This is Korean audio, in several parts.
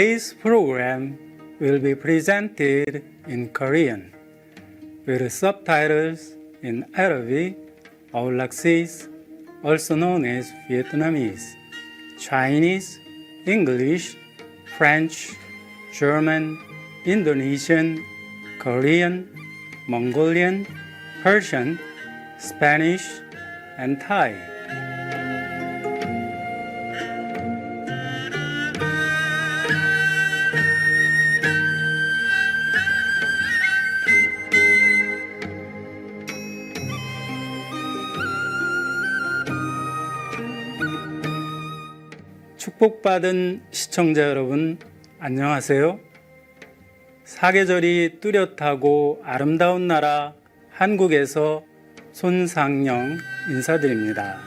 Today's program will be presented in Korean with subtitles in Arabic or Laxis, also known as Vietnamese, Chinese, English, French, German, Indonesian, Korean, Mongolian, Persian, Spanish, and Thai. 축복받은 시청자 여러분, 안녕하세요. 사계절이 뚜렷하고 아름다운 나라 한국에서 손상영 인사드립니다.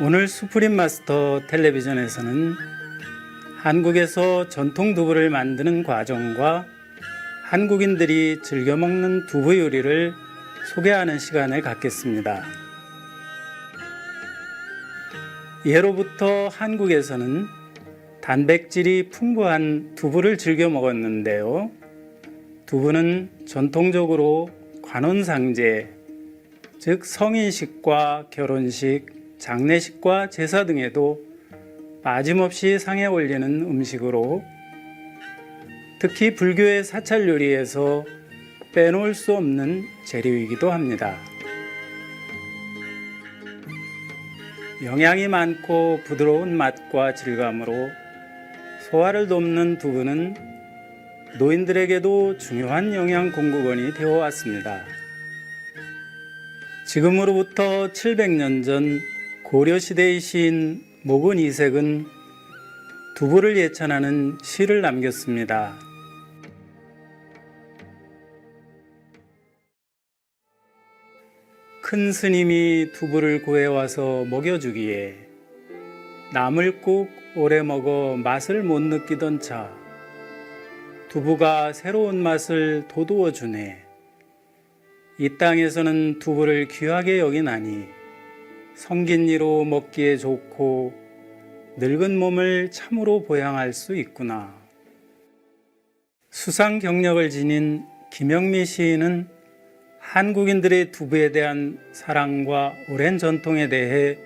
오늘 수프림 마스터 텔레비전에서는 한국에서 전통 두부를 만드는 과정과 한국인들이 즐겨 먹는 두부 요리를 소개하는 시간을 갖겠습니다. 예로부터 한국에서는 단백질이 풍부한 두부를 즐겨 먹었는데요. 두부는 전통적으로 관혼상제, 즉 성인식과 결혼식, 장례식과 제사 등에도 빠짐없이 상에 올리는 음식으로 특히 불교의 사찰 요리에서 빼놓을 수 없는 재료이기도 합니다. 영양이 많고 부드러운 맛과 질감으로 소화를 돕는 두부는 노인들에게도 중요한 영양 공급원이 되어 왔습니다. 지금으로부터 700년 전 고려시대의 시인 목은 이색은 두부를 예찬하는 시를 남겼습니다. 큰 스님이 두부를 구해와서 먹여주기에 남을 꼭 오래 먹어 맛을 못 느끼던 차 두부가 새로운 맛을 돋우어 주네. 이 땅에서는 두부를 귀하게 여기나니 성긴 이로 먹기에 좋고 늙은 몸을 참으로 보양할 수 있구나. 수상 경력을 지닌 김영미 시인은 한국인들의 두부에 대한 사랑과 오랜 전통에 대해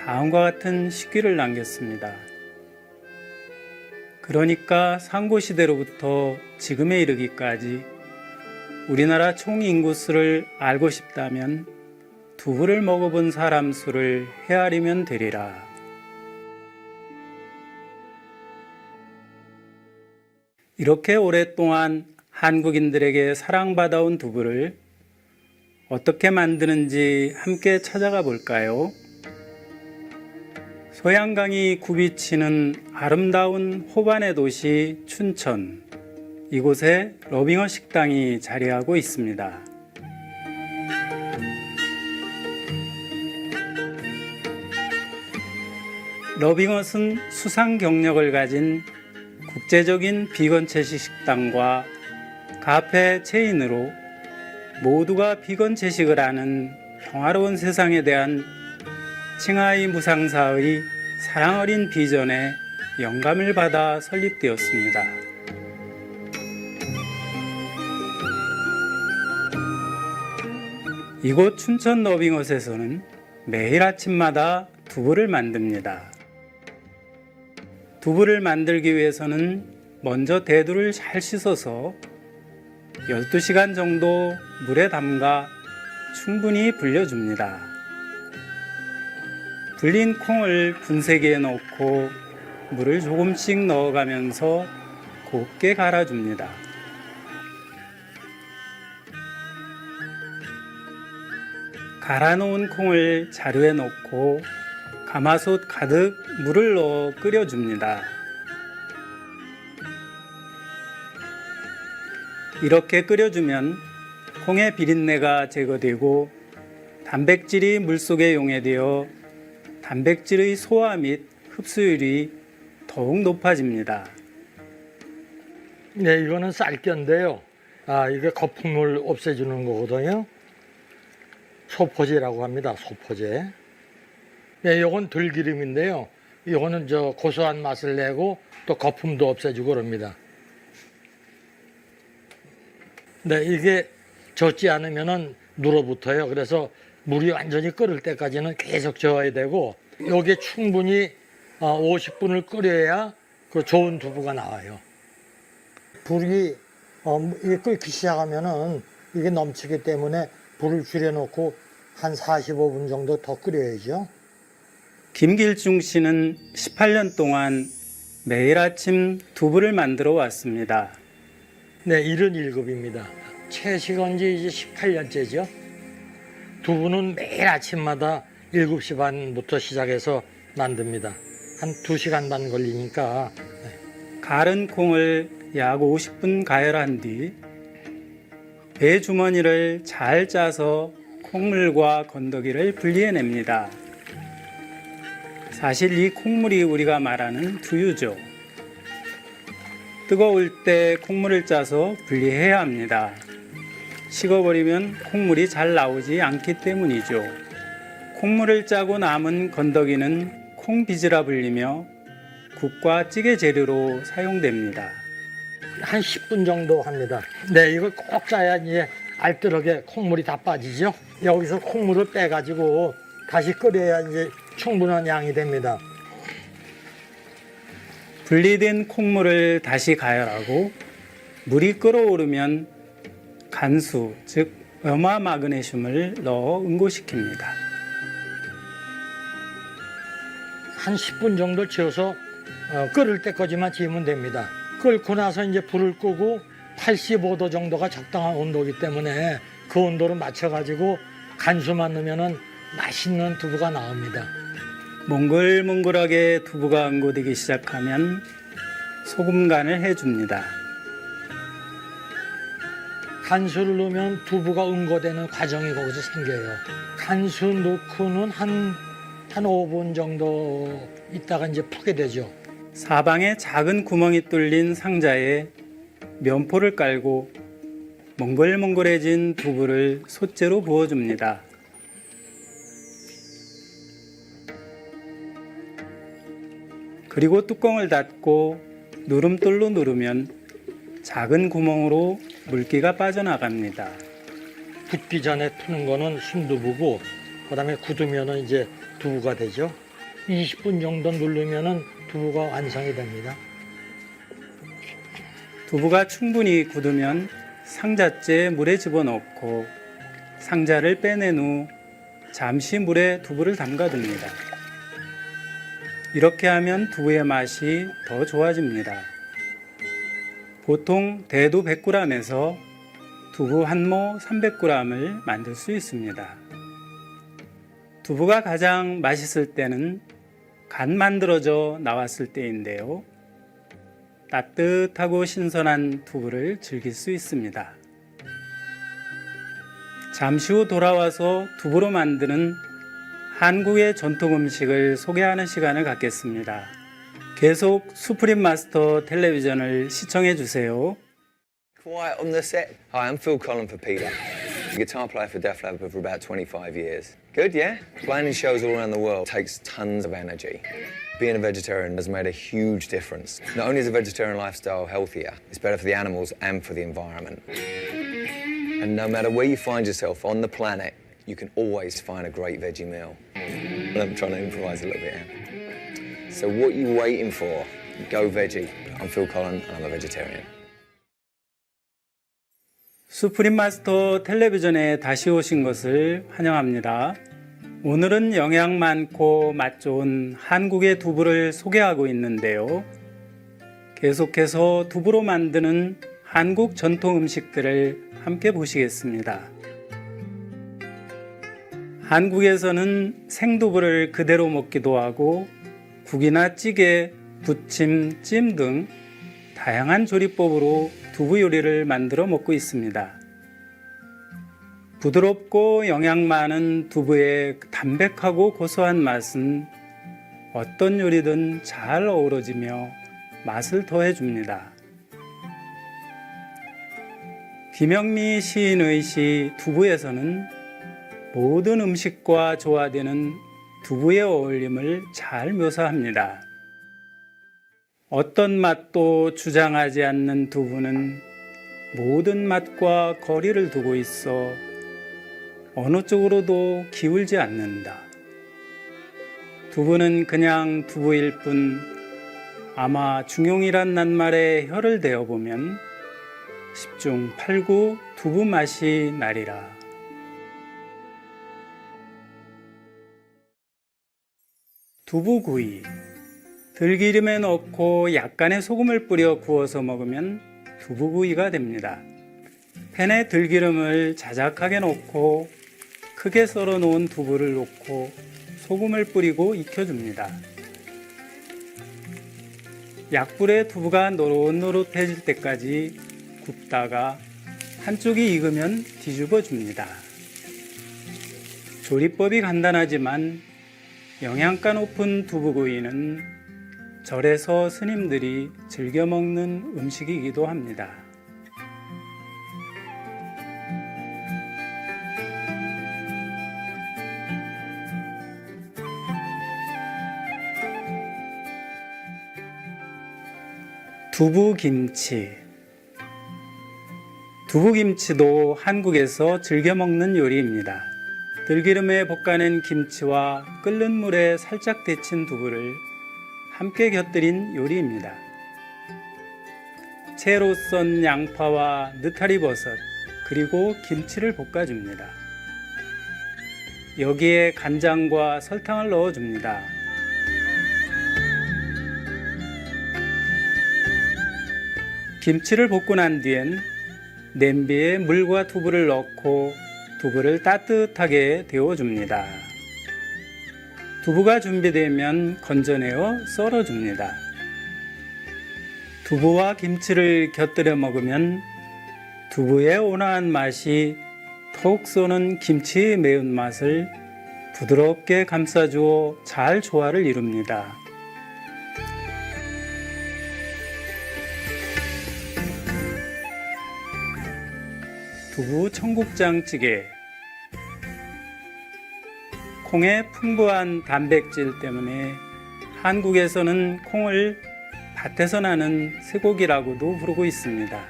다음과 같은 시귀를 남겼습니다. 그러니까 상고시대로부터 지금에 이르기까지 우리나라 총 인구수를 알고 싶다면 두부를 먹어본 사람 수를 헤아리면 되리라. 이렇게 오랫동안 한국인들에게 사랑받아온 두부를 어떻게 만드는지 함께 찾아가 볼까요? 소양강이 굽이치는 아름다운 호반의 도시 춘천. 이곳에 러빙어 식당이 자리하고 있습니다. 러빙엇은 수상 경력을 가진 국제적인 비건 채식 식당과 카페 체인으로 모두가 비건 채식을 하는 평화로운 세상에 대한 칭하이 무상사의 사랑 어린 비전에 영감을 받아 설립되었습니다. 이곳 춘천 러빙헛에서는 매일 아침마다 두부를 만듭니다. 두부를 만들기 위해서는 먼저 대두를 잘 씻어서 12시간 정도 물에 담가 충분히 불려줍니다. 불린 콩을 분쇄기에 넣고 물을 조금씩 넣어가면서 곱게 갈아줍니다. 갈아놓은 콩을 자루에 넣고 가마솥 가득 물을 넣어 끓여줍니다. 이렇게 끓여주면 콩의 비린내가 제거되고 단백질이 물속에 용해되어 단백질의 소화 및 흡수율이 더욱 높아집니다. 네, 이거는 쌀겨인데요. 아, 이게 거품을 없애주는 거거든요. 소포제라고 합니다. 소포제. 네, 요건 들기름인데요. 요거는 저 고소한 맛을 내고 또 거품도 없애주고 그럽니다. 네, 이게 젖지 않으면은 눌어붙어요. 그래서 물이 완전히 끓을 때까지는 계속 저어야 되고 요게 충분히 50분을 끓여야 그 좋은 두부가 나와요. 불이 어, 끓기 시작하면은 이게 넘치기 때문에 불을 줄여놓고 한 45분 정도 더 끓여야죠. 김길중 씨는 18년 동안 매일 아침 두부를 만들어 왔습니다. 네, 77입니다. 채식한 지 이제 18년째죠. 두부는 매일 아침마다 7시 반부터 시작해서 만듭니다. 한 2시간 반 걸리니까 갈은 콩을 약 50분 가열한 뒤 배주머니를 잘 짜서 콩물과 건더기를 분리해냅니다. 사실 이 콩물이 우리가 말하는 두유죠. 뜨거울 때 콩물을 짜서 분리해야 합니다. 식어버리면 콩물이 잘 나오지 않기 때문이죠. 콩물을 짜고 남은 건더기는 콩비지라 불리며 국과 찌개 재료로 사용됩니다. 한 10분 정도 합니다. 네, 이거 꼭 짜야 이제 알뜰하게 콩물이 다 빠지죠. 여기서 콩물을 빼가지고 다시 끓여야 이제 충분한 양이 됩니다. 분리된 콩물을 다시 가열하고 물이 끓어오르면 간수, 즉 염화 마그네슘을 넣어 응고시킵니다. 한 10분 정도 지어서 어, 끓을 때까지만 지으면 됩니다. 끓고 나서 이제 불을 끄고 85도 정도가 적당한 온도이기 때문에 그 온도로 맞춰가지고 간수만 넣으면은 맛있는 두부가 나옵니다. 몽글몽글하게 두부가 응고되기 시작하면 소금 간을 해줍니다. 간수를 넣으면 두부가 응고되는 과정이 거기서 생겨요. 간수 넣고는 한, 한 5분 정도 있다가 이제 푸게 되죠. 사방에 작은 구멍이 뚫린 상자에 면포를 깔고 몽글몽글해진 두부를 솥재로 부어줍니다. 그리고 뚜껑을 닫고 누름돌로 누르면 작은 구멍으로 물기가 빠져나갑니다. 굳기 전에 푸는 거는 순두부고 그다음에 굳으면은 이제 두부가 되죠. 20분 정도 누르면은 두부가 완성이 됩니다. 두부가 충분히 굳으면 상자째 물에 집어넣고 상자를 빼낸 후 잠시 물에 두부를 담가둡니다. 이렇게 하면 두부의 맛이 더 좋아집니다. 보통 대두 100g에서 두부 한모 300g을 만들 수 있습니다. 두부가 가장 맛있을 때는 간 만들어져 나왔을 때인데요. 따뜻하고 신선한 두부를 즐길 수 있습니다. 잠시 후 돌아와서 두부로 만드는 한국의 전통 음식을 소개하는 시간을 갖겠습니다. 계속 수프림 마스터 텔레비전을 시청해 주세요. Quiet on the set. Hi, I'm Phil Collin for Peter, guitar player for Def Leppard for about 25 years. Good, yeah? Playing in shows all around the world takes tons of energy. Being a vegetarian has made a huge difference. Not only is a vegetarian lifestyle healthier, it's better for the animals and for the environment. And no matter where you find yourself on the planet, you can always find a great veggie meal. And I'm trying to improvise a little bit here. So what you waiting for? Go veggie. I'm Phil Collin and I'm a vegetarian. 수프림 마스터 텔레비전에 다시 오신 것을 환영합니다. 오늘은 영양 많고 맛 좋은 한국의 두부를 소개하고 있는데요. 계속해서 두부로 만드는 한국 전통 음식들을 함께 보시겠습니다. 한국에서는 생두부를 그대로 먹기도 하고 국이나 찌개, 부침, 찜 등 다양한 조리법으로 두부 요리를 만들어 먹고 있습니다. 부드럽고 영양 많은 두부의 담백하고 고소한 맛은 어떤 요리든 잘 어우러지며 맛을 더해줍니다. 김영미 시인의 시 두부에서는 모든 음식과 조화되는 두부의 어울림을 잘 묘사합니다. 어떤 맛도 주장하지 않는 두부는 모든 맛과 거리를 두고 있어 어느 쪽으로도 기울지 않는다. 두부는 그냥 두부일 뿐 아마 중용이란 낱말에 혀를 대어 보면 10중 8구 두부 맛이 나리라. 두부구이 들기름에 넣고 약간의 소금을 뿌려 구워서 먹으면 두부구이가 됩니다. 팬에 들기름을 자작하게 넣고 크게 썰어 놓은 두부를 넣고 소금을 뿌리고 익혀줍니다. 약불에 두부가 노릇노릇해질 때까지 굽다가 한쪽이 익으면 뒤집어 줍니다. 조리법이 간단하지만 영양가 높은 두부구이는 절에서 스님들이 즐겨 먹는 음식이기도 합니다. 두부김치 두부김치도 한국에서 즐겨 먹는 요리입니다. 들기름에 볶아낸 김치와 끓는 물에 살짝 데친 두부를 함께 곁들인 요리입니다. 채로 썬 양파와 느타리 버섯 그리고 김치를 볶아줍니다. 여기에 간장과 설탕을 넣어줍니다. 김치를 볶고 난 뒤엔 냄비에 물과 두부를 넣고 두부를 따뜻하게 데워줍니다. 두부가 준비되면 건져내어 썰어줍니다. 두부와 김치를 곁들여 먹으면 두부의 온화한 맛이 톡 쏘는 김치의 매운맛을 부드럽게 감싸주어 잘 조화를 이룹니다. 두부 청국장찌개 콩의 풍부한 단백질 때문에 한국에서는 콩을 밭에서 나는 쇠고기라고도 부르고 있습니다.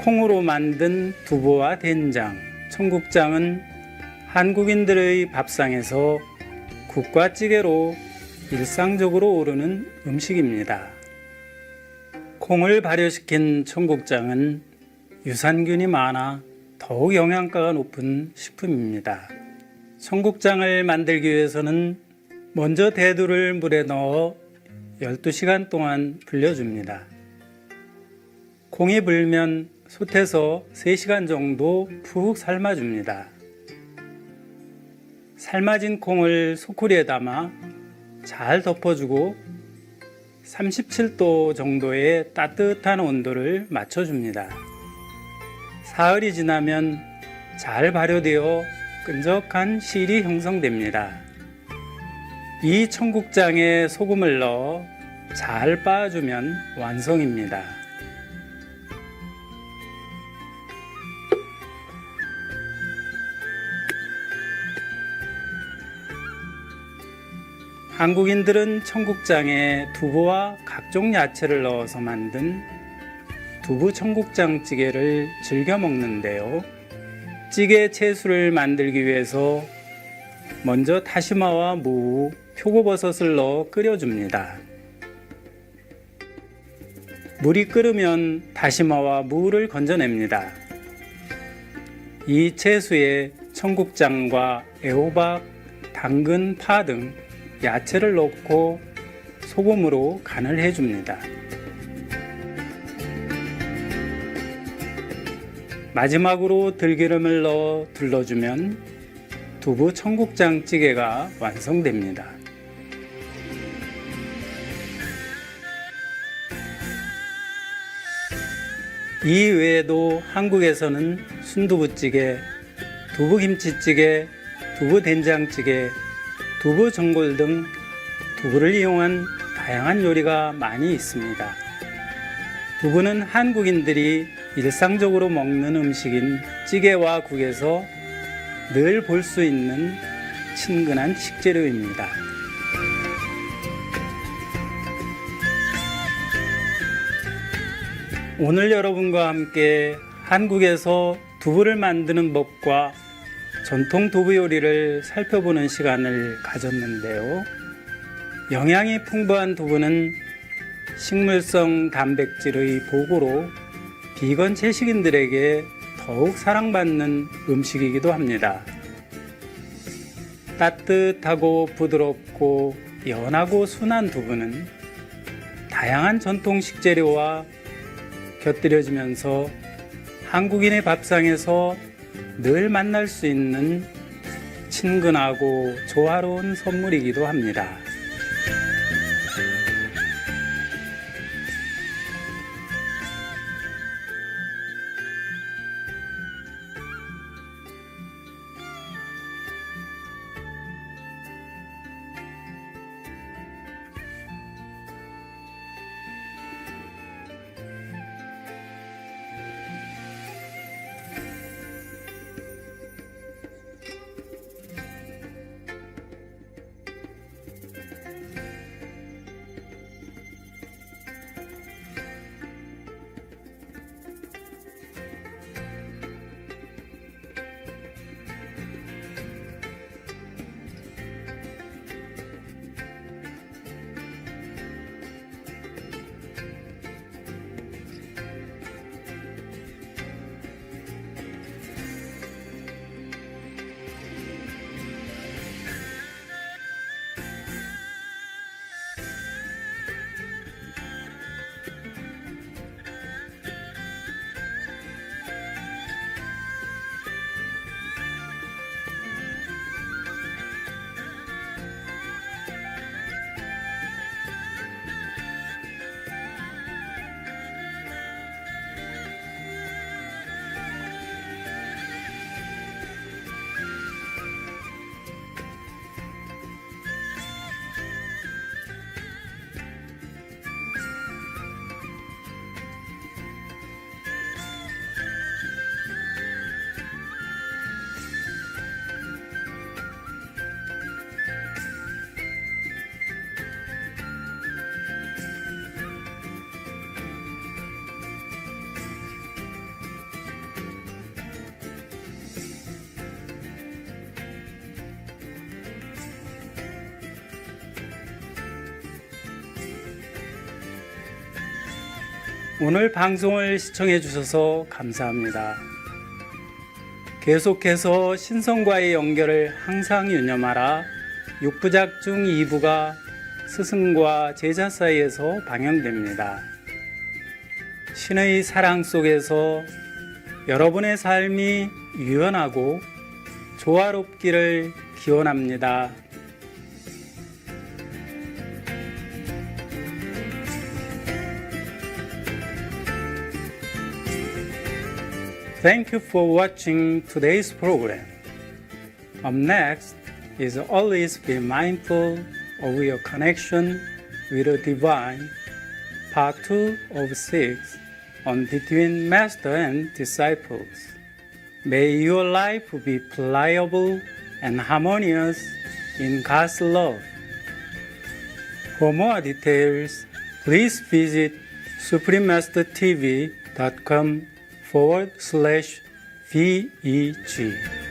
콩으로 만든 두부와 된장, 청국장은 한국인들의 밥상에서 국과 찌개로 일상적으로 오르는 음식입니다. 콩을 발효시킨 청국장은 유산균이 많아 더욱 영양가가 높은 식품입니다. 청국장을 만들기 위해서는 먼저 대두를 물에 넣어 12시간 동안 불려줍니다. 콩이 불면 솥에서 3시간 정도 푹 삶아줍니다. 삶아진 콩을 소쿠리에 담아 잘 덮어주고 37도 정도의 따뜻한 온도를 맞춰줍니다. 사흘이 지나면 잘 발효되어 끈적한 실이 형성됩니다. 이 청국장에 소금을 넣어 잘 빻아주면 완성입니다. 한국인들은 청국장에 두부와 각종 야채를 넣어서 만든 두부 청국장찌개를 즐겨 먹는데요. 찌개 채수를 만들기 위해서 먼저 다시마와 무, 표고버섯을 넣어 끓여줍니다. 물이 끓으면 다시마와 무를 건져냅니다. 이 채수에 청국장과 애호박, 당근, 파 등 야채를 넣고 소금으로 간을 해줍니다. 마지막으로 들기름을 넣어 둘러주면 두부 청국장 찌개가 완성됩니다. 이 외에도 한국에서는 순두부찌개, 두부김치찌개, 두부된장찌개, 두부전골 등 두부를 이용한 다양한 요리가 많이 있습니다. 두부는 한국인들이 일상적으로 먹는 음식인 찌개와 국에서 늘 볼 수 있는 친근한 식재료입니다. 오늘 여러분과 함께 한국에서 두부를 만드는 법과 전통 두부 요리를 살펴보는 시간을 가졌는데요. 영양이 풍부한 두부는 식물성 단백질의 보고로 비건 채식인들에게 더욱 사랑받는 음식이기도 합니다. 따뜻하고 부드럽고 연하고 순한 두부는 다양한 전통 식재료와 곁들여지면서 한국인의 밥상에서 늘 만날 수 있는 친근하고 조화로운 선물이기도 합니다. 오늘 방송을 시청해 주셔서 감사합니다. 계속해서 신성과의 연결을 항상 유념하라. 6부작 중 2부가 스승과 제자 사이에서 방영됩니다. 신의 사랑 속에서 여러분의 삶이 유연하고 조화롭기를 기원합니다. Thank you for watching today's program. Up next is always be mindful of your connection with the divine, part 2 of 6 on between master and disciples. May your life be pliable and harmonious in God's love. For more details, please visit suprememastertv.com forward slash VEG.